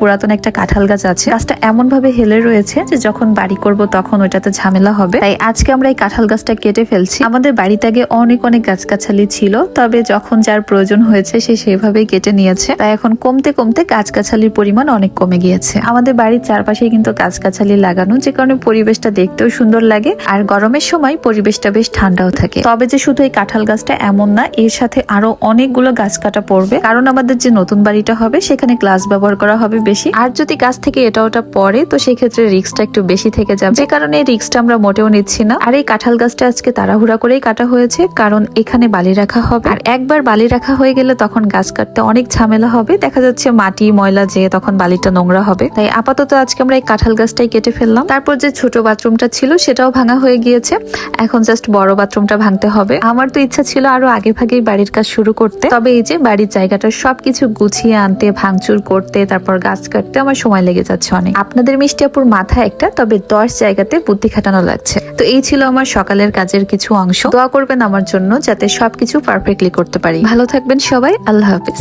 পুরাতন একটা কাঁঠাল গাছ আছে। গাছটা এমন ভাবে হেলে রয়েছে যে যখন বাড়ি করব তখন ওইটাতে ঝামেলা হবে। তাই আজকে আমরা এই কাঁঠাল গাছটা কেটে ফেলছি। আমাদের বাড়িতে আগে অনেক অনেক গাছগাছালি ছিল, তবে যখন যার প্রয়োজন হয়েছে সে সেভাবেই কেটে নিয়েছে। তাই এখন কমতে কমতে গাছগাছালির পরিমাণ অনেক কমে গিয়েছে। আমাদের বাড়ির চারপাশে কিন্তু গাছগাছালি লাগানো, যে কারণে পরিবেশটা দেখতেও সুন্দর লাগে আর গরমের সময় পরিবেশটা বেশ ঠান্ডাও থাকে। তবে যে শুধু এই কাঁঠাল গাছটা এমন না, এর সাথে আরও অনেকগুলো গাছ কাটা পড়বে। কারণ আমাদের যে নতুন বাড়িটা হবে, সেখানে গ্লাস ব্যবহার করা হবে বেশি। আর যদি গাছ থেকে এটা ওটা পড়ে, তো সেই ক্ষেত্রে রিস্কটা একটু বেশি থেকে যাবে। যে কারণে রিস্কটা আমরা মোটেও নিচ্ছি না। আর এই কাঁঠাল গাছটা আজকে তাড়াহুড়া করেই কাটা হয়েছে, কারণ এখানে বালি রাখা হবে। আর একবার বালি রাখা হয়ে গেলে তখন গাছ কাটতে অনেক ঝামেলা হবে। দেখা যাচ্ছে মাটি, ময়লা যে তখন বালিটা নোংরা হবে। তাই আপাতত আজকে আমরা এই কাঁঠাল গাছটাই কেটে ফেললাম। তারপর যে ছোট বাথরুমটা ছিল, সেটাও ভাঙা হয়ে গিয়েছে। এখন জাস্ট বড় বাথরুমটা ভাঙতে হবে। আমার তো ইচ্ছা ছিল আরও আগে ভাগেই বাড়ির কাজ শুরু করতে। তবে এই যে বাড়ির জায়গাটা সবকিছু গুছিয়ে আনতে, ভাঙচুর করতে, তারপর গাছ কাটতে আমার সময় লেগে যাচ্ছে অনেক। আপনাদের মিষ্টি আপুর মাথা একটা, তবে দশ জায়গাতে বুদ্ধি খাটানো লাগছে। তো এই ছিল আমার সকালের কাজের কিছু অংশ। দোয়া করবেন আমার জন্য যাতে সবকিছু পারফেক্টলি করতে পারি। ভালো থাকবেন সবাই, আল্লাহ হাফিজ।